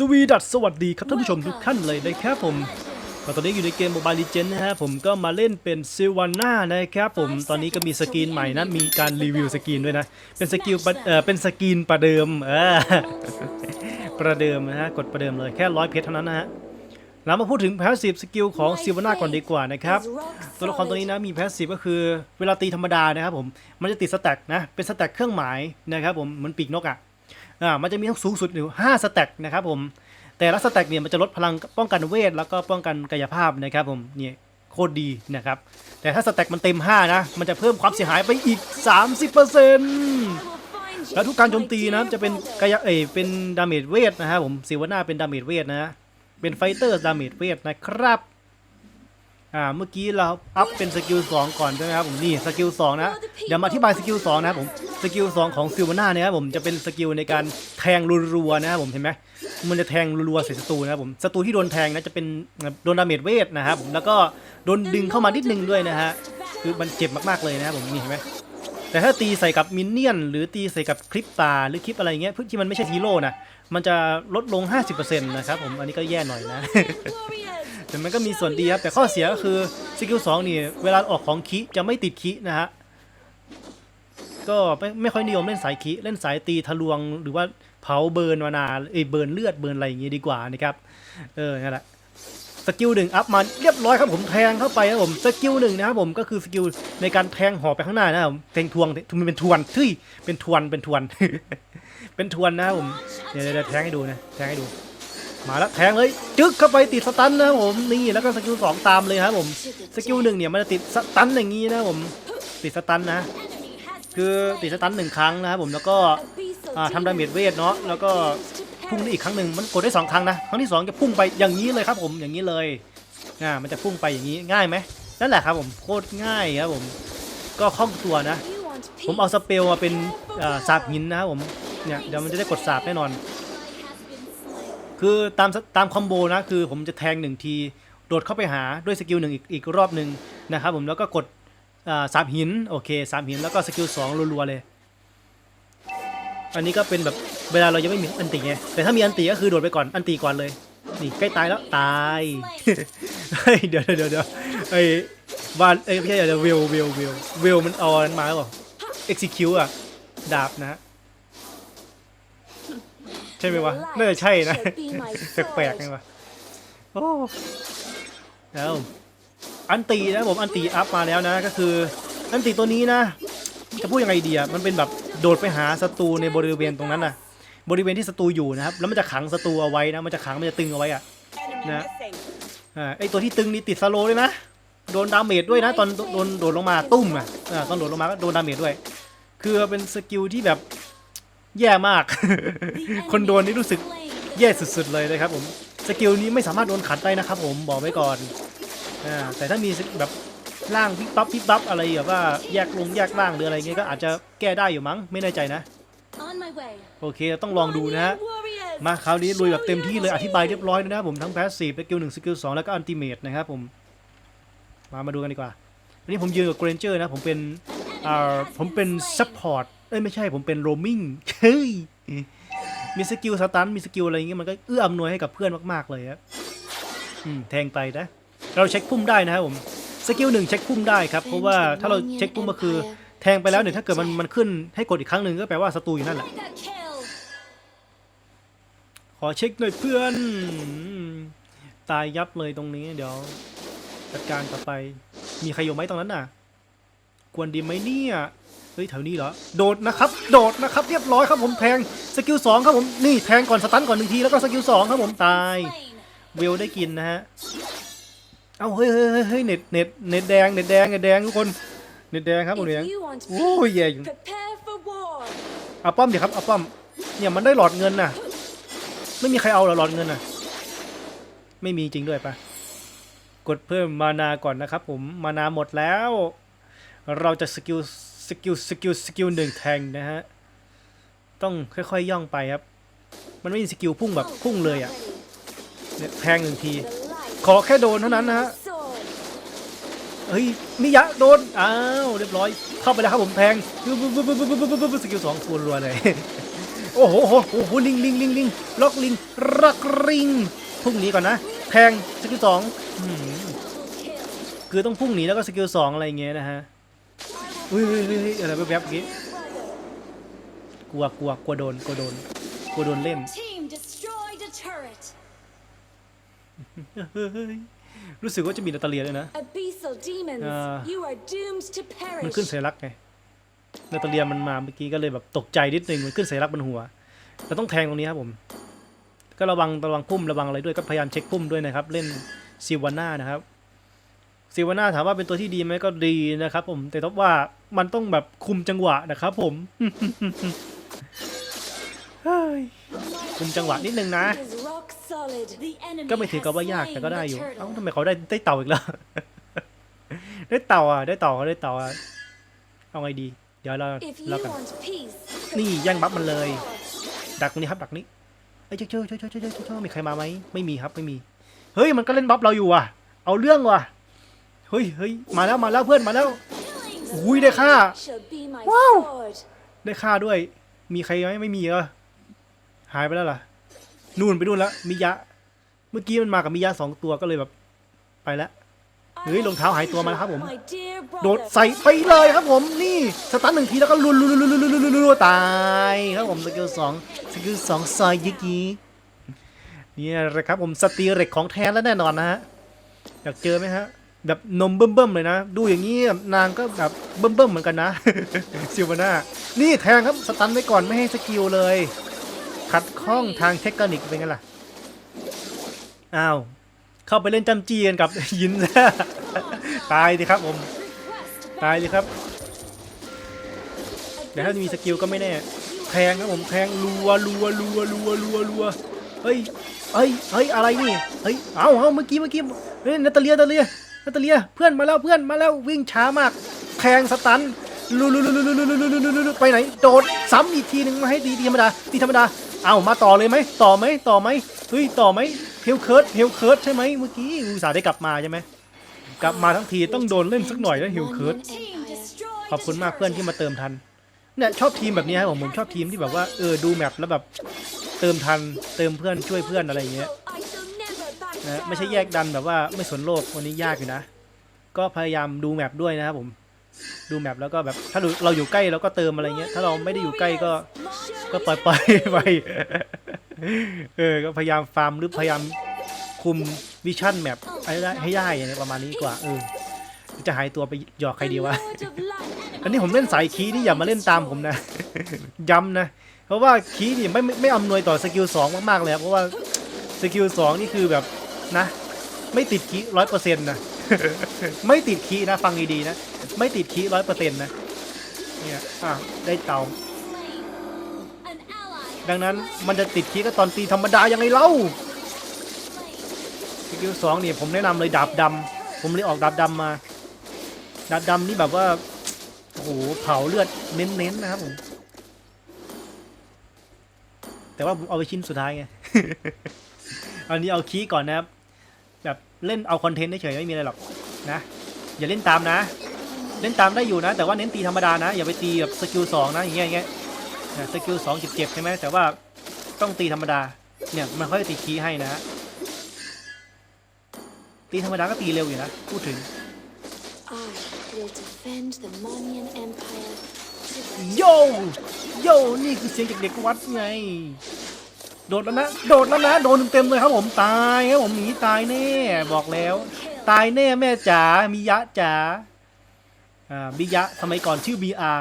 สวีดัสสวัสดีครับท่านผู้ชมทุกท่านเลยนะครับผมก็ตอนนี้อยู่ในเกม Mobile Legends นะฮะผมก็มาเล่นเป็นซิวาน่านะครับผมตอนนี้ก็มีสกรีนใหม่นะ มีการรีวิวสกรีนด้วยนะ เป็นสกิลประเออเป็นสกรีนประเดิมเออประเดิมนะฮะกดประเดิมเลยแค่ร้อยเพชรเท่านั้นนะฮะเรามาพูดถึงแพสซีฟสกิลของซิวาน่าก่อนดีกว่านะครับตัวละครตัวนี้นะมีแพสซีฟก็คือเวลาตีธรรมดานะครับผมมันจะติดสแต็กนะเป็นสแต็กเครื่องหมายนะครับผมเหมือนปีกนกอะ อ่ามันจะมีทั้งสูงสุดอยู่5สแต็กนะครับผมแต่ละสแต็กเนี่ยมันจะลดพลังป้องกันเวทแล้วก็ป้องกันกายภาพนะครับผมนี่โคตรดีนะครับ แต่ถ้าสแต็กมันเต็ม 5 นะ มันจะเพิ่มความเสียหายไปอีก 30%แล้วทุกการโจมตีนะจะเป็นกายเอเป็นดาเมจเวทนะครับผมซิวาน่าเป็นดาเมจเวทนะ เป็นไฟเตอร์ดาเมจเวทนะครับ อ่าเมื่อกี้เราอัพเป็นสกิล2ก่อนใช่ไหมครับผมนี่สกิล2นะเดี๋ยวมาอธิบายสกิล2นะครับผมสกิล2ของซิลวาน่าเนี่ยครับผมจะเป็นสกิลในการแทงรัวๆนะครับผมเห็นไหมมันจะแทงรัวๆใส่ศัตรูนะครับผมศัตรูที่โดนแทงนะจะเป็นโดนดาเมจเวทนะครับผมแล้วก็โดนดึงเข้ามานิดนึงด้วยนะฮะคือมันเจ็บมากๆเลยนะครับผมนี่เห็นไหมแต่ถ้าตีใส่กับมินเนี่ยน หรือตีใส่กับคลิปตาหรือคลิปอะไรเงี้ยที่มันไม่ใช่ฮีโร่นะ มันจะลดลง 50%นะครับผมอันนี้ก็แย่หน่อยนะ แต่มันก็มีส่วนดีครับ แต่ข้อเสียก็คือสกิลสองนี่ เวลาออกของคีจะไม่ติดคีนะฮะ ก็ไม่ไม่ค่อยนิยมเล่นสายคีเล่นสายตีทะลวงหรือว่าเผาเบิร์นวานาเอยเบิร์นเลือดเบิร์นอะไรอย่างงี้ดีกว่านะครับ เออนั่นแหละสกิลหนึ่งอัพมาเรียบร้อยครับผมแทงเข้าไปครับผมสกิลหนึ่งนะครับผมก็คือสกิลในการแทงหอกไปข้างหน้านะครับแทงทวงมันเป็นทวนทุยเป็นทวนเป็นทวน เป็นทวนนะครับผม เดี๋ยวเดี๋ยวแทงให้ดูนะ แทงให้ดู มาแล้วแทงเลย จึ๊กเข้าไปติดสตันนะครับผม นี่แล้วก็สกิลสองตามเลยครับผม สกิลหนึ่งเนี่ยมันจะติดสตันอย่างนี้นะผม ติดสตันนะ คือติดสตันหนึ่งครั้งนะครับผม แล้วก็อ่าทำดาเมจเวทเนาะ แล้วก็พุ่งได้อีกครั้งหนึ่งมันกดได้สองครั้งนะ ครั้งที่สองจะพุ่งไปอย่างนี้เลยครับผม อย่างนี้เลยอ่ามันจะพุ่งไปอย่างนี้ง่ายไหมนั่นแหละครับผมโคตรง่ายครับผม ก็คล่องตัวนะ ผมเอาสเปลมาเป็นสาบหินนะครับผม เนี่ยเดี๋ยวมันจะได้กดสาบแน่นอน คือตามตามคอมโบนะคือผมจะแทงหนึ่งทีโดดเข้าไปหาด้วยสกิลหนึ่งอีกอีกรอบหนึ่งนะครับผมแล้วก็กดสามหินโอเคสามหินแล้วก็สกิลสองรัวๆเลย อันนี้ก็เป็นแบบเวลาเรายังไม่มีอันติไงแต่ถ้ามีอันติก็คือโดดไปก่อนอันติก่อนเลยนี่ใกล้ตายแล้วตายเฮ้ยเดี๋ยวเดี๋ยวเดี๋ยวไอ้วานเอ้ยไม่ใช่เดี๋ยวเวลเวลเวลเวลมันเอาอันนั้นมาหรอเปล่า execute อะดาบนะ ใช่ไหมวะ น่าจะใช่นะ แปลกๆไงวะโอ้แล้วอันตีนะผมอันตีอัพมาแล้วนะ ก็คือ อันตีตัวนี้นะ จะพูดยังไงดีอะ มันเป็นแบบโดดไปหาศัตรูในบริเวณตรงนั้นน่ะ บริเวณที่ศัตรูอยู่นะครับ แล้วมันจะขังศัตรูเอาไว้นะ มันจะขังมันจะตึงเอาไว้อะนะอ่าไอตัวที่ตึงนี่ติดสโลว์ด้วยนะ โดนดาเมจด้วยนะ ตอนโดนโดดลงมาตุ้มอะอ่าตอนโดดลงมาก็โดนดาเมจด้วย คือเป็นสกิลที่แบบ แย่มาก คนโดนนี่รู้สึกแย่สุดๆเลยนะครับผมสกิลนี้ไม่สามารถโดนขัดได้นะครับผมบอกไว้ก่อนอ่าแต่ถ้ามีแบบล่างพิบปั๊บพิบปั๊บอะไรแบบว่าแยกลงแยกล่างหรืออะไรเงี้ยก็อาจจะแก้ได้อยู่มั้งไม่แน่ใจนะ โอเคต้องลองดูนะฮะมาคราวนี้ลุยแบบเต็มที่เลยอธิบายเรียบร้อยแล้วนะครับผมทั้งแพสซีฟสกิลหนึ่งสกิลสองแล้วก็อันติเมตนะครับผมมามาดูกันดีกว่าวันนี้ผมยืนกับเกรนเจอร์นะผมเป็นอ่าผมเป็นซัพพอร์ต เอ้ยไม่ใช่ผมเป็นโรมิงเฮ้ยมีสกิลสตันมีสกิลอะไรอย่างเงี้ยมันก็เอื้ออำนวยให้กับเพื่อนมากๆเลยครับอืมแทงไปนะ เราเช็คพุ่มได้นะครับผมสกิลหนึ่งเช็คพุ่มได้ครับเพราะว่าถ้าเราเช็คพุ่มก็คือ แทงไปแล้วเนี่ยถ้าเกิดมันมันขึ้นให้กดอีกครั้งหนึ่งก็แปลว่าศัตรูอยู่นั่นแหละขอเช็คหน่อยเพื่อนอืมตายยับเลยตรงนี้ เดี๋ยวจัดการต่อไป มีใครอยู่ไหมตรงนั้นน่ะ ควรดีไหมเนี่ยเฮ้ยแถวนี้เหรอ โดดนะครับ โดดนะครับ เรียบร้อยครับผมแทง สกิลสองครับผม นี่แทงก่อนสตันก่อนหนึ่งทีแล้วก็สกิลสองครับผมตาย เวลได้กินนะฮะ เอ้าเฮ้ยเฮ้ยเฮ้ยเฮ้ยเน็ตเน็ตเน็ตแดง เน็ตแดง เน็ตแดงทุกคน เน็ตแดงครับผมเนี่ยโอ้ยแย่อยู่เอาป้อมดิครับเอาป้อม เนี่ยมันได้หลอดเงินน่ะ ไม่มีใครเอาเหรอหลอดเงินน่ะ ไม่มีจริงด้วยปะกดเพิ่มมานาก่อนนะครับผม มานาหมดแล้ว เราจะสกิล สกิลสกิลสกิลหนึ่งแทงนะฮะ ต้องค่อยๆย่องไปครับ มันไม่มีสกิลพุ่งแบบพุ่งเลยอะเนี่ยแทงหนึ่งที ขอแค่โดนเท่านั้นนะฮะเฮ้ยมิยะโดน อ้าว เรียบร้อย เข้าไปแล้วครับผมแทงปึ๊บปึ๊บปึ๊บปึ๊บปึ๊บสกิลสองคูณรัวเลยโอ้โหโอ้โหโอ้โหลิงลิงลิงลิงล็อกลิงรักลิงพุ่งหนีก่อนนะแทงสกิลสองคือต้องพุ่งหนีแล้วก็สกิลสองอะไรเงี้ยนะฮะ อุ้ยอะไรแวบๆเมื่อกี้กลัวกลัวกลัวโดนกลัวโดนกลัวโดนเล่น Team destroyed a turret. เฮ้ยรู้สึกว่าจะมีนาตาเลียด้วยนะ มันขึ้นสัญลักไง นาตาเลียมันมาเมื่อกี้ก็เลยแบบตกใจนิดนึง มันขึ้นสัญลักบนหัว เราต้องแทงตรงนี้ครับผม ก็ระวังระวังพุ่มระวังอะไรด้วย ก็พยายามเช็คพุ่มด้วยนะครับ เล่นซิวาน่านะครับ ซิวาน่าถามว่าเป็นตัวที่ดีไหมก็ดีนะครับ ผม แต่ต้องว่า มันต้องแบบคุมจังหวะนะครับผมคุมจังหวะนิดนึงนะ ก็ไม่ถึงกับว่ายากแต่ก็ได้อยู่เอ้าทำไมเขาได้ได้เต่าอีกแล้วได้เต่าอะได้เต่าได้เต่าอะเอาไงดี เดี๋ยวเราเรากันนี่ย่างบัฟมันเลย ดักนี้ครับดักนี้เอ้เจ้าเจ้าเจ้าเจ้าเจ้าเจ้ามีใครมาไหมไม่มีครับไม่มี เฮ้ยมันก็เล่นบัฟเราอยู่อะ เอาเรื่องว่ะเฮ้ยเฮ้ยมาแล้วมาแล้วเพื่อนมาแล้ว อุ้ยได้ค่า shall be my Wow. sword. ได้ค่าด้วย มีใครไหมไม่มีเหรอ หายไปแล้วล่ะ นู่นไปนู่นแล้วมิยะ เมื่อกี้มันมากับมิยะสองตัวก็เลยแบบ ไปแล้ว เฮ้ยรองเท้าหายตัวมาแล้วครับผม โดดใส่ไปเลยครับผม นี่สตันหนึ่งทีแล้วก็ลุนลุนลุนลุนลุนลุนลุนตายครับผมสกิลสองสกิลสองซอยยิกยีนี่แหละครับผมสตีเร็กของแท้แล้วแน่นอนนะฮะ อยากเจอไหมฮะ แบบนมเบิ่มๆเลยนะ ดูอย่างนี้นางก็แบบเบิ่มๆเหมือนกันนะ ซิลวาน่านี่แทงครับสตันไว้ก่อนไม่ให้สกิลเลย ขัดข้องทางเทคนิคเป็นไงล่ะอ้าวเข้าไปเล่นจำจีกันกับยินตายดิครับผม ตายเลยครับเดี๋ยวถ้ามีสกิลก็ไม่แน่แทงครับผมแทงรัวรัวรัวรัวรัวรัวเฮ้ยเฮ้ยเฮ้ยอะไรนี่เฮ้ยเอาเอาเมื่อกี้เมื่อกี้เฮ้ยนาตาเลียนาตาเลีย นาตาเลียเพื่อนมาแล้วเพื่อนมาแล้ววิ่งช้ามากแทงสตันลุลุลุลุลุลุลุลุลุลุไปไหนโดดซ้ำอีกทีหนึ่งมาให้ตีธรรมดาตีธรรมดาเอามาต่อเลยไหมต่อไหมต่อไหมเฮ้ยต่อไหมเฮลเคิร์ดเฮลเคิร์ดใช่ไหมเมื่อกี้อุตส่าห์ได้กลับมาใช่ไหมกลับมาทั้งทีต้องโดนเล่นสักหน่อยแล้วเฮลเคิร์ดขอบคุณมากเพื่อนที่มาเติมทันเนี่ยชอบทีมแบบนี้ครับผมผมชอบทีมที่แบบว่าเออดูแมปแล้วแบบเติมทันเติมเพื่อนช่วยเพื่อนอะไรเงี้ย นะ down. ไม่ใช่แยกดันแบบว่าไม่สนโลกวันนี้ยากอยู่นะ ก็พยายามดูแมปด้วยนะครับผม ดูแมปแล้วก็แบบถ้าเราอยู่ใกล้เราก็เติมอะไรเงี้ย ถ้าเราไม่ได้อยู่ใกล้ก็ก็ปล่อยปล่อยๆไปเออก็พยายามฟาร์มหรือพยายามคุมวิชั่นแมปให้ได้ให้ได้อย่างเงี้ยประมาณนี้ดีกว่าเออจะหายตัวไปหยอกใครดีวะ Lord of light อันนี้ผมเล่นสายคีย์นี่อย่ามาเล่นตามผมนะ ย้ำนะ เพราะว่าคีย์นี่ไม่ไม่ไม่อำนวยต่อสกิลสองมากๆเลยครับเพราะว่าสกิลสองนี่คือแบบ นะ ไม่ติดคีร้อยเปอร์เซ็นต์นะ ไม่ติดคีย์นะ ฟังดีๆนะ ไม่ติดคีร้อยเปอร์เซ็นต์นะ เนี่ยอะได้เตา ดังนั้นมันจะติดคีย์ก็ตอนตีธรรมดายังไงเล่าสกิลสองเนี่ยผมแนะนำเลยดาบดำผมเลยออกดาบดำมา ดาบดำนี่แบบว่าโอ้โหเผาเลือดเน้นๆนะครับผมแต่ว่าเอาไปชิ้นสุดท้ายไง อันนี้เอาคีย์ก่อนนะครับ เล่นเอาคอนเทนต์เฉยๆไม่มีอะไรหรอกนะอย่าเล่นตามนะ เล่นตามได้อยู่นะ แต่ว่าเน้นตีธรรมดานะ อย่าไปตีแบบสกิลสองนะอย่างเงี้ยอย่างเงี้ยนะสกิลสองเจ็บๆใช่ไหมแต่ว่าต้องตีธรรมดาเนี่ยมันค่อยตีคีย์ให้นะฮะตีธรรมดาก็ตีเร็วอยู่นะพูดถึง I will defend the Monian Empire to the โยโยนี่คือเสียงจากเด็กวัดไง โดดแล้วนะ โดดแล้วนะ โดนเต็มเลยครับผมตายครับผมหนีตายแน่บอกแล้ว ตายแน่แม่จ๋ามียะจ๋าอ่าบิยะสมัยก่อนชื่อ BR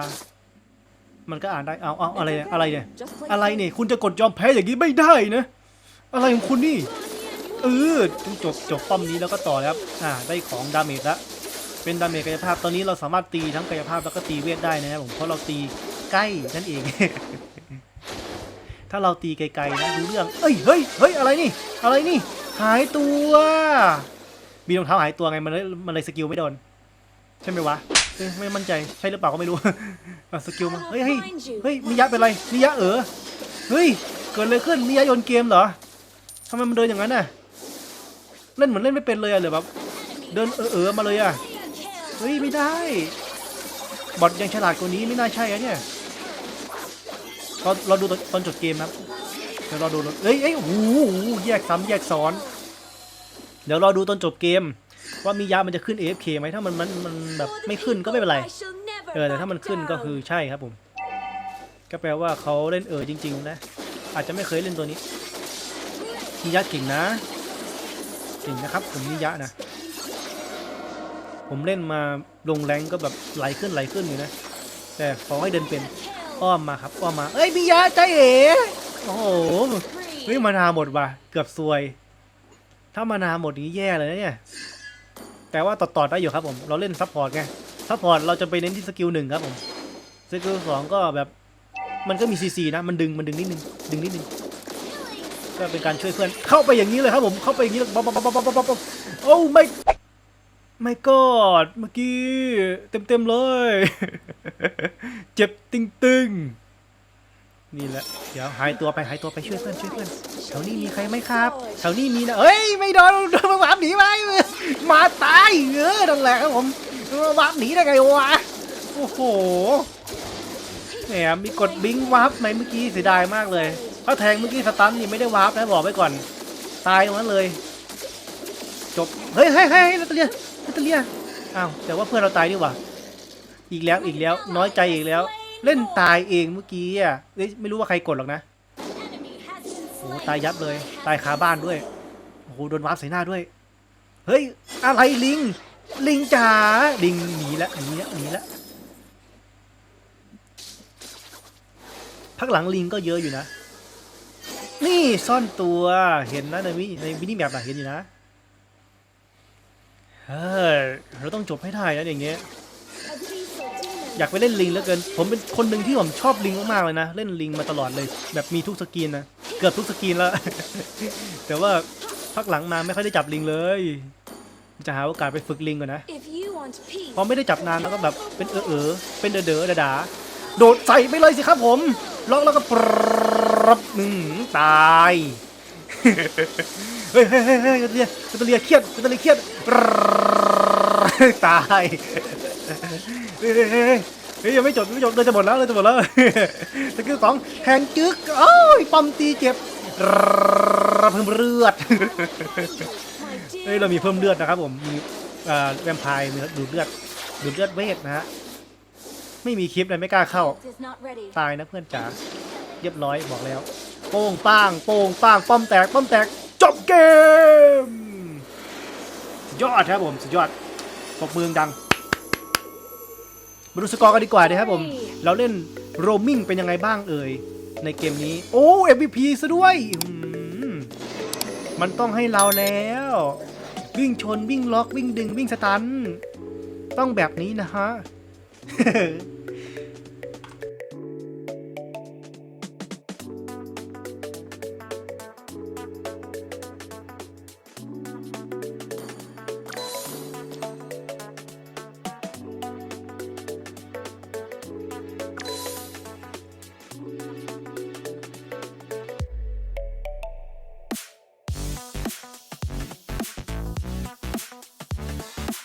มันก็อ่านได้เอาเอาอะไรเนี่ยอะไรเนี่ยอะไรเนี่ยคุณจะกดยอมแพ้อย่างนี้ไม่ได้นะ อะไรของคุณนี่เออจบจบป้อมนี้แล้วก็ต่อแล้วอ่าได้ของดาเมจแล้วเป็นดาเมจกายภาพตอนนี้เราสามารถตีทั้งกายภาพแล้วก็ตีเวทได้นะครับผมเพราะเราตีใกล้นั่นเอง ถ้าเราตีไกลๆนะรู้เรื่อง เอ้ย เฮ้ย เฮ้ย อะไรนี่ อะไรนี่ หายตัว มีรองเท้าหายตัวไง มันเลยมันเลยสกิลไม่โดน ใช่ไหมวะเอ้ยไม่มั่นใจ ใช่หรือเปล่าก็ไม่รู้อะสกิลมาเฮ้ย เฮ้ย เฮ้ย มิยะเป็นไรมิยะเออเฮ้ย เกิดอะไรขึ้นมิยะโยนเกมเหรอทำไมมันเดินอย่างนั้นน่ะ เล่นเหมือนเล่นไม่เป็นเลยอะหรือแบบ เดินเออเออมาเลยอะ kill. เฮ้ย ไม่ได้ บอทยังฉลาดกว่านี้ไม่น่าใช่อะเนี่ย เราดูตอนจบเกมนะครับเดี๋ยวเราดูเอ้ยเอ้ยโอ้โหแยกซ้ำแยกซ้อน เดี๋ยวเรอดูตอนจบเกม ว่ามียามันจะขึ้น AFK ไหมถ้ามันมันมันแบบไม่ขึ้นก็ไม่เป็นไรเออแต่ถ้ามันขึ้นก็คือใช่ครับผม ก็แปลว่าเขาเล่นเออจริง ๆ นะ อาจจะไม่เคยเล่นตัวนี้นิยะเก่งนะเก่งนะครับ ผมนิยะนะ ผมเล่นมาลงแรงก็แบบไหลขึ้นไหลขึ้นอยู่นะ แต่ขอให้เดินเป็น อ้อมมาครับอ้อมมา เอ้ยนิยะใจเอ๋โอ้โหเฮ้ยมานาหมดว่ะเกือบซวย ถ้ามานาหมดนี้แย่เลยนะเนี่ยแต่ว่าต่อๆได้อยู่ครับผม เราเล่นซัพพอร์ตไงซัพพอร์ตเราจะไปเน้นที่สกิลหนึ่งครับผมสกิลสองก็แบบมันก็มีซีซีนะมันดึงมันดึงนิดนึงดึงนิดนึงก็เป็นการช่วยเพื่อนเข้าไปอย่างนี้เลยครับผมเข้าไปอย่างนี้เลยป๊อปป๊อปป๊อปป๊อปป๊อปป๊อปโอ้ไม่ ไม่กอดเมื่อกี้ เต็มเต็มๆเลย เจ็บตึงตึงๆนี่แหละ เดี๋ยวหายตัวไปหายตัวไปช่วยเพื่อนช่วยเพื่อนแถวนี้มีใครไหมครับแถวนี้มีนะเอ้ยไม่โดนโดนมาหวาบหนีไหมาตายเออนั่นแหละครับผมมาหวาบหนีได้ไงวะโอ้โหแหมมีกดบิงวาร์ปไหมเมื่อกี้เสียดายมากเลยถ้าแทงเมื่อกี้สตันนี่ไม่ได้วาร์ปนะบอกไว้ก่อน ตายตรงนั้นเลย จบเฮ้ยเฮ้ยเฮ้ยนาตเลียน ตาเลียอ้าวแต่ว่าเพื่อนเราตายดีกว่า อีกแล้วอีกแล้วน้อยใจอีกแล้ว เล่นตายเองเมื่อกี้อะไม่รู้ว่าใครกดหรอกนะโอ้ตายยับเลย ตายคาบ้านด้วยโอ้โหโดนวาร์ปใส่หน้าด้วย เฮ้ยอะไรลิง ลิงจ๋าลิงหนีแล้วหนีแล้วหนีแล้วพักหลังลิงก็เยอะอยู่นะ นี่ซ่อนตัวเห็นนะในมิในมินิแมปอะเห็นอยู่นะ เฮ้ยเราต้องจบให้ได้นะอย่างเงี้ย อยากไปเล่นลิงเหลือเกิน ผมเป็นคนหนึ่งที่ผมชอบลิงมากๆเลยนะ เล่นลิงมาตลอดเลย แบบมีทุกสกินนะ เกือบทุกสกินแล้ว แต่ว่าพักหลังมาไม่ค่อยได้จับลิงเลย จะหาโอกาสไปฝึกลิงก่อนนะ If you want peace, พอไม่ได้จับนานแล้วก็แบบเป็นเออเออๆเป็นเดอเดอๆดาๆโดดใส่ไปเลยสิครับผม ล็อกแล้วก็ปรับหนึ่งตาย เฮ้ยเฮ้ยเฮ้ยเฮ้ยกระเลียกระเลียเครียดกระเลียเครียดตายเฮ้ยเฮ้ยเฮ้ยยังไม่จบไม่จบเลยจะหมดแล้วเลยจะหมดแล้วสกิลสองแทงจึ๊กโอ้ยปั๊มตีเจ็บเพิ่มเลือดเฮ้ยเรามีเพิ่มเลือดนะครับผมมีเอ่อแวมไพร์มีดูดเลือดดูดเลือดเวทนะฮะไม่มีคลิปเลยไม่กล้าเข้า ตายนะเพื่อนจ๋าเรียบร้อยบอกแล้ว โป้งป้างโป้งป้างป้อมแตกป้อมแตกจบเกมสุดยอดครับผมสุดยอดปรบมือดังมาดูสกอร์กันดีกว่านะครับผม เราเล่นโรมมิ่งเป็นยังไงบ้างเอ่ย ในเกมนี้ โอ้ MVP ซะด้วยอืมมันต้องให้เราแล้ว วิ่งชนวิ่งล็อกวิ่งดึงวิ่งสตัน ต้องแบบนี้นะฮะ